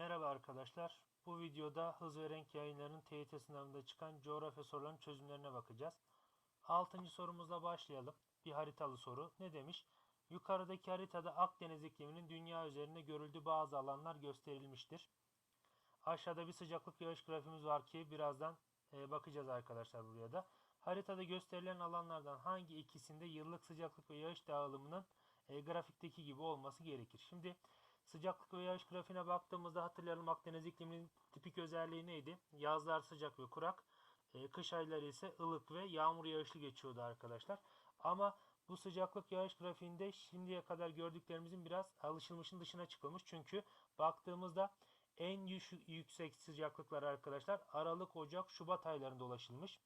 Merhaba arkadaşlar. Bu videoda Hız ve Renk yayınlarının TYT sınavında çıkan coğrafya sorularının çözümlerine bakacağız. Altıncı sorumuzla başlayalım. Bir haritalı soru. Ne demiş? Yukarıdaki haritada Akdeniz ikliminin dünya üzerinde görüldüğü bazı alanlar gösterilmiştir. Aşağıda bir sıcaklık yağış grafimiz var ki birazdan e, bakacağız arkadaşlar buraya da. Haritada gösterilen alanlardan hangi ikisinde yıllık sıcaklık ve yağış dağılımının e, grafikteki gibi olması gerekir? Şimdi Sıcaklık ve yağış grafiğine baktığımızda hatırlayalım Akdeniz ikliminin tipik özelliği neydi? Yazlar sıcak ve kurak, e, kış ayları ise ılık ve yağmur yağışlı geçiyordu arkadaşlar. Ama bu sıcaklık yağış grafiğinde şimdiye kadar gördüklerimizin biraz alışılmışın dışına çıkılmış. Çünkü baktığımızda en yüksek sıcaklıklar arkadaşlar Aralık, Ocak, Şubat aylarında ulaşılmış.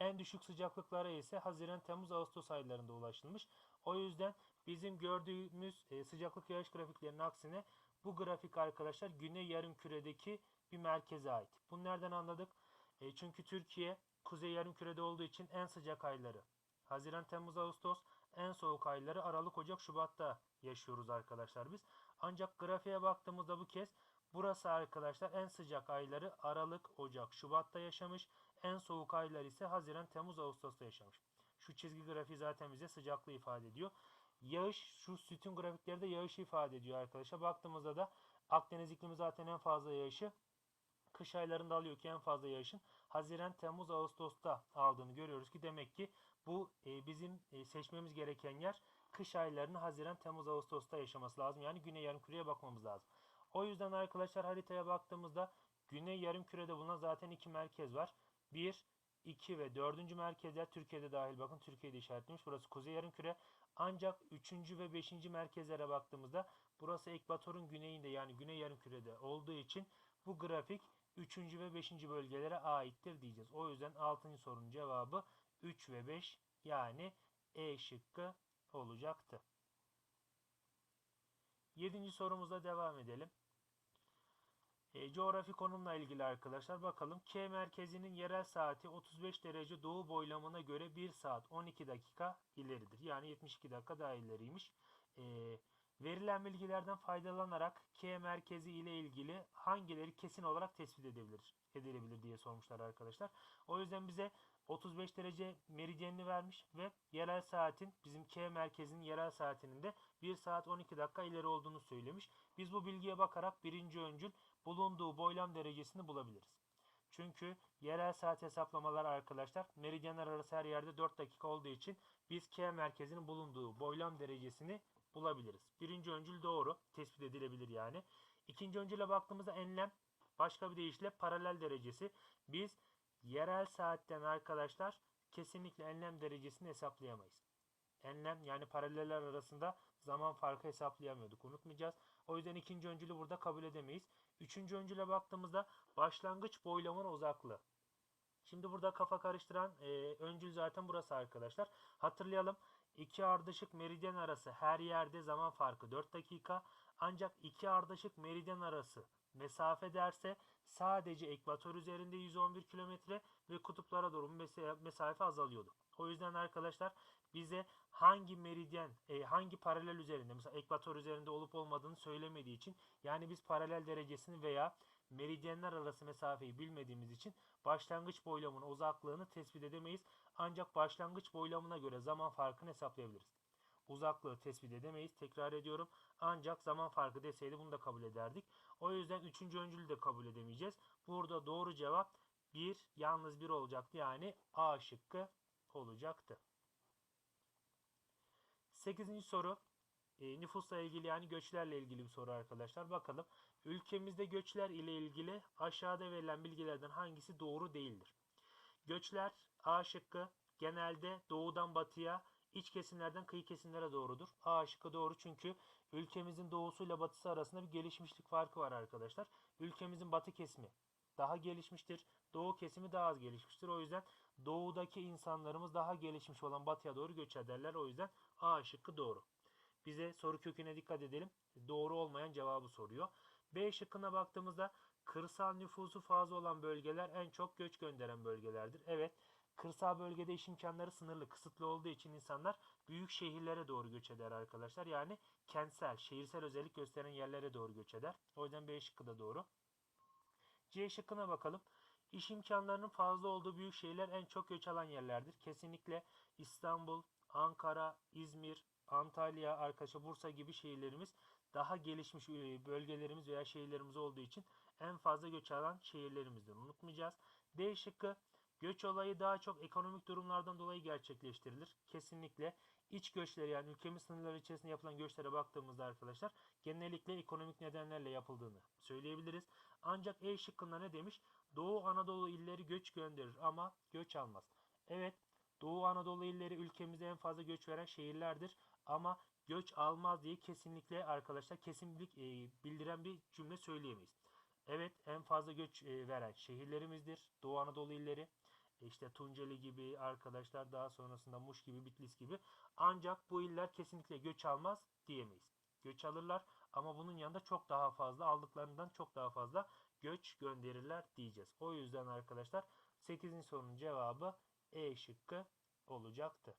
En düşük sıcaklıklara ise Haziran, Temmuz, Ağustos aylarında ulaşılmış. O yüzden bizim gördüğümüz e, sıcaklık yağış grafiklerinin aksine bu grafik arkadaşlar Güney Yarımküre'deki bir merkeze ait. Bunu nereden anladık? E, çünkü Türkiye Kuzey Yarımküre'de olduğu için en sıcak ayları Haziran, Temmuz, Ağustos, en soğuk ayları Aralık, Ocak, Şubat'ta yaşıyoruz arkadaşlar biz. Ancak grafiğe baktığımızda bu kez burası arkadaşlar en sıcak ayları Aralık, Ocak, Şubat'ta yaşamış. En soğuk aylar ise Haziran, Temmuz, Ağustos'ta yaşamış. Şu çizgi grafiği zaten bize sıcaklığı ifade ediyor. Yağış şu sütun grafikleri de yağışı ifade ediyor arkadaşlar. Baktığımızda da Akdeniz iklimi zaten en fazla yağışı kış aylarında alıyor ki en fazla yağışın Haziran, Temmuz, Ağustos'ta aldığını görüyoruz ki demek ki bu e, bizim e, seçmemiz gereken yer kış aylarını Haziran, Temmuz, Ağustos'ta yaşaması lazım. Yani Güney Yarımküre'ye bakmamız lazım. O yüzden arkadaşlar haritaya baktığımızda Güney Yarımküre'de bulunan zaten iki merkez var. 1, 2 ve 4. merkezler Türkiye'de dahil bakın Türkiye'de işaretlemiş. Burası Kuzey Yarımküre. Ancak 3. ve 5. merkezlere baktığımızda burası ekvatorun güneyinde yani Güney Yarımküre'de olduğu için bu grafik 3. ve 5. bölgelere aittir diyeceğiz. O yüzden 6. sorunun cevabı 3 ve 5 yani E şıkkı olacaktı. 7. sorumuzla devam edelim. E, coğrafi konumla ilgili arkadaşlar bakalım. K merkezinin yerel saati 35 derece doğu boylamına göre 1 saat 12 dakika ileridir. Yani 72 dakika daha ileriymiş. E, verilen bilgilerden faydalanarak K merkezi ile ilgili hangileri kesin olarak tespit edebilir, edilebilir diye sormuşlar arkadaşlar. O yüzden bize 35 derece meridyenini vermiş ve yerel saatin bizim K merkezinin yerel saatinin de 1 saat 12 dakika ileri olduğunu söylemiş. Biz bu bilgiye bakarak birinci öncül bulunduğu boylam derecesini bulabiliriz. Çünkü yerel saat hesaplamalar arkadaşlar meridyenler arası her yerde 4 dakika olduğu için biz K merkezinin bulunduğu boylam derecesini bulabiliriz. Birinci öncül doğru tespit edilebilir yani. İkinci öncüle baktığımızda enlem başka bir deyişle paralel derecesi. Biz yerel saatten arkadaşlar kesinlikle enlem derecesini hesaplayamayız. Enlem yani paraleller arasında zaman farkı hesaplayamıyorduk. Unutmayacağız. O yüzden ikinci öncülü burada kabul edemeyiz. Üçüncü öncüle baktığımızda başlangıç boylamın uzaklığı. Şimdi burada kafa karıştıran e, öncül zaten burası arkadaşlar. Hatırlayalım. iki ardışık meridyen arası her yerde zaman farkı 4 dakika. Ancak iki ardışık meridyen arası mesafe derse sadece ekvator üzerinde 111 kilometre ve kutuplara doğru mesa- mesafe azalıyordu. O yüzden arkadaşlar bize hangi meridyen, e, hangi paralel üzerinde mesela ekvator üzerinde olup olmadığını söylemediği için yani biz paralel derecesini veya meridyenler arası mesafeyi bilmediğimiz için başlangıç boylamının uzaklığını tespit edemeyiz. Ancak başlangıç boylamına göre zaman farkını hesaplayabiliriz. Uzaklığı tespit edemeyiz. Tekrar ediyorum. Ancak zaman farkı deseydi bunu da kabul ederdik. O yüzden üçüncü öncülü de kabul edemeyeceğiz. Burada doğru cevap 1 yalnız 1 olacaktı. Yani A şıkkı olacaktı. 8. soru e, nüfusla ilgili yani göçlerle ilgili bir soru arkadaşlar. Bakalım ülkemizde göçler ile ilgili aşağıda verilen bilgilerden hangisi doğru değildir? Göçler A şıkkı genelde doğudan batıya iç kesimlerden kıyı kesimlere doğrudur. A şıkkı doğru çünkü ülkemizin doğusuyla batısı arasında bir gelişmişlik farkı var arkadaşlar. Ülkemizin batı kesimi daha gelişmiştir. Doğu kesimi daha az gelişmiştir. O yüzden doğudaki insanlarımız daha gelişmiş olan batıya doğru göç ederler. O yüzden A şıkkı doğru. Bize soru köküne dikkat edelim. Doğru olmayan cevabı soruyor. B şıkkına baktığımızda kırsal nüfusu fazla olan bölgeler en çok göç gönderen bölgelerdir. Evet, kırsal bölgede iş imkanları sınırlı, kısıtlı olduğu için insanlar büyük şehirlere doğru göç eder arkadaşlar. Yani kentsel, şehirsel özellik gösteren yerlere doğru göç eder. O yüzden B şıkkı da doğru. C şıkkına bakalım. İş imkanlarının fazla olduğu büyük şehirler en çok göç alan yerlerdir. Kesinlikle İstanbul, Ankara, İzmir, Antalya, arkadaşlar Bursa gibi şehirlerimiz daha gelişmiş e, bölgelerimiz veya şehirlerimiz olduğu için en fazla göç alan şehirlerimizdir. Unutmayacağız. D şıkkı göç olayı daha çok ekonomik durumlardan dolayı gerçekleştirilir. Kesinlikle iç göçleri yani ülkemiz sınırları içerisinde yapılan göçlere baktığımızda arkadaşlar genellikle ekonomik nedenlerle yapıldığını söyleyebiliriz. Ancak E şıkkında ne demiş? Doğu Anadolu illeri göç gönderir ama göç almaz. Evet Doğu Anadolu illeri ülkemize en fazla göç veren şehirlerdir ama göç almaz diye kesinlikle arkadaşlar kesinlik e, bildiren bir cümle söyleyemeyiz. Evet en fazla göç e, veren şehirlerimizdir Doğu Anadolu illeri. E, işte Tunceli gibi arkadaşlar daha sonrasında Muş gibi Bitlis gibi. Ancak bu iller kesinlikle göç almaz diyemeyiz. Göç alırlar ama bunun yanında çok daha fazla aldıklarından çok daha fazla göç gönderirler diyeceğiz. O yüzden arkadaşlar 8. sorunun cevabı E şıkkı olacaktı.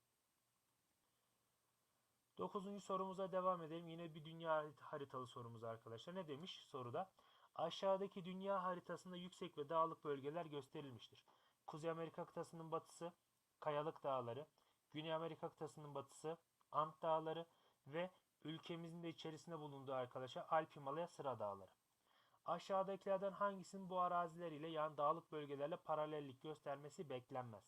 9. sorumuza devam edelim. Yine bir dünya haritalı sorumuz arkadaşlar. Ne demiş soruda? Aşağıdaki dünya haritasında yüksek ve dağlık bölgeler gösterilmiştir. Kuzey Amerika kıtasının batısı Kayalık Dağları, Güney Amerika kıtasının batısı Ant Dağları ve ülkemizin de içerisinde bulunduğu arkadaşlar Alp Himalaya Sıra Dağları. Aşağıdakilerden hangisinin bu araziler ile yani dağlık bölgelerle paralellik göstermesi beklenmez?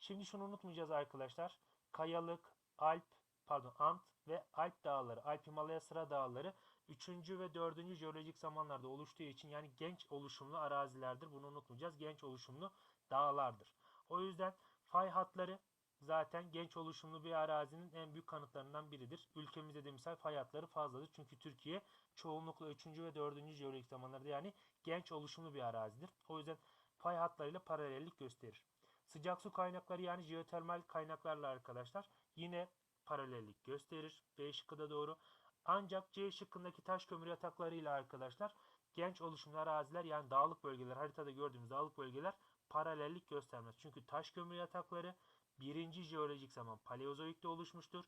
Şimdi şunu unutmayacağız arkadaşlar. Kayalık, Alp, pardon Ant ve Alp dağları, Alp Himalaya Sıra Dağları 3. ve 4. jeolojik zamanlarda oluştuğu için yani genç oluşumlu arazilerdir. Bunu unutmayacağız. Genç oluşumlu dağlardır. O yüzden fay hatları zaten genç oluşumlu bir arazinin en büyük kanıtlarından biridir. Ülkemizde de misal fay hatları fazladır. Çünkü Türkiye çoğunlukla 3. ve 4. jeolojik zamanlarda yani genç oluşumlu bir arazidir. O yüzden fay hatlarıyla paralellik gösterir. Sıcak su kaynakları yani jeotermal kaynaklarla arkadaşlar yine paralellik gösterir. B şıkkı da doğru. Ancak C şıkkındaki taş kömür yataklarıyla arkadaşlar genç oluşumlu araziler yani dağlık bölgeler haritada gördüğümüz dağlık bölgeler paralellik göstermez. Çünkü taş kömür yatakları birinci jeolojik zaman paleozoikte oluşmuştur.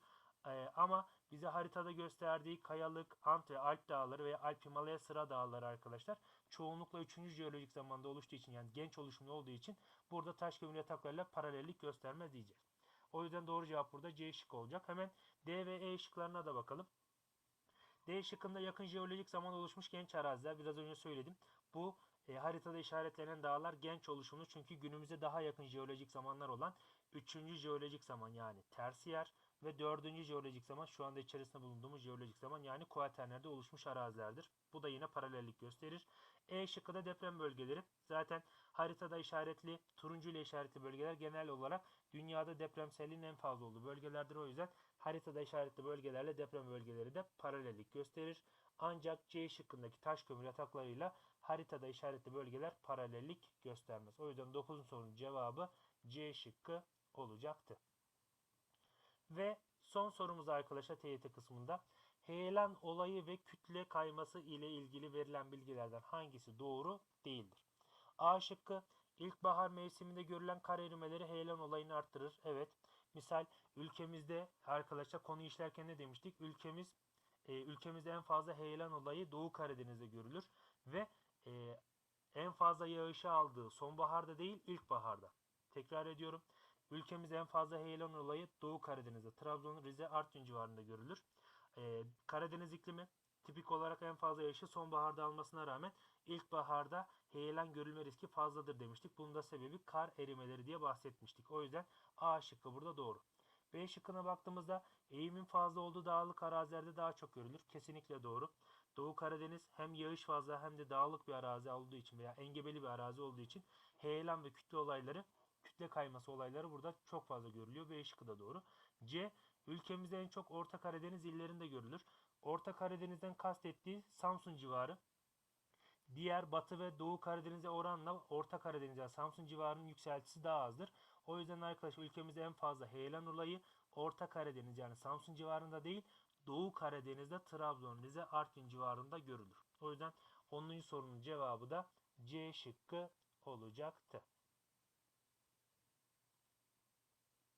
Ee, ama bize haritada gösterdiği kayalık, Ant ve Alp dağları veya Alp Himalaya sıra dağları arkadaşlar çoğunlukla 3. jeolojik zamanda oluştuğu için yani genç oluşumlu olduğu için burada taş kömür yataklarıyla paralellik göstermez diyeceğiz. O yüzden doğru cevap burada C şıkkı olacak. Hemen D ve E şıklarına da bakalım. D şıkkında yakın jeolojik zaman oluşmuş genç araziler. Biraz önce söyledim. Bu e, haritada işaretlenen dağlar genç oluşumlu çünkü günümüze daha yakın jeolojik zamanlar olan 3. jeolojik zaman yani tersiyer ve 4. jeolojik zaman şu anda içerisinde bulunduğumuz jeolojik zaman yani kuaternerde oluşmuş arazilerdir. Bu da yine paralellik gösterir. E şıkkı da deprem bölgeleri. Zaten haritada işaretli turuncu ile işaretli bölgeler genel olarak dünyada depremselliğin en fazla olduğu bölgelerdir. O yüzden haritada işaretli bölgelerle deprem bölgeleri de paralellik gösterir. Ancak C şıkkındaki taş kömür yataklarıyla haritada işaretli bölgeler paralellik göstermez. O yüzden 9. sorunun cevabı C şıkkı olacaktı. Ve son sorumuz arkadaşlar TYT kısmında. Heyelan olayı ve kütle kayması ile ilgili verilen bilgilerden hangisi doğru değildir? A şıkkı ilkbahar mevsiminde görülen kar erimeleri heyelan olayını arttırır. Evet. Misal ülkemizde arkadaşlar konu işlerken ne demiştik? Ülkemiz e, ülkemizde en fazla heyelan olayı Doğu Karadeniz'de görülür ve e, en fazla yağışı aldığı sonbaharda değil ilkbaharda. Tekrar ediyorum. Ülkemizde en fazla heyelan olayı Doğu Karadeniz'de, Trabzon, Rize, Artvin civarında görülür. Ee, Karadeniz iklimi tipik olarak en fazla yağışı sonbaharda almasına rağmen ilkbaharda heyelan görülme riski fazladır demiştik. Bunun da sebebi kar erimeleri diye bahsetmiştik. O yüzden A şıkkı burada doğru. B şıkkına baktığımızda eğimin fazla olduğu dağlık arazilerde daha çok görülür. Kesinlikle doğru. Doğu Karadeniz hem yağış fazla hem de dağlık bir arazi olduğu için veya engebeli bir arazi olduğu için heyelan ve kütle olayları kütle kayması olayları burada çok fazla görülüyor. B şıkkı doğru. C. Ülkemizde en çok Orta Karadeniz illerinde görülür. Orta Karadeniz'den kastettiği Samsun civarı. Diğer Batı ve Doğu Karadeniz'e oranla Orta Karadeniz'e Samsun civarının yükseltisi daha azdır. O yüzden arkadaşlar ülkemizde en fazla heyelan olayı Orta Karadeniz yani Samsun civarında değil Doğu Karadeniz'de Trabzon, Rize, Artvin civarında görülür. O yüzden 10. sorunun cevabı da C şıkkı olacaktı.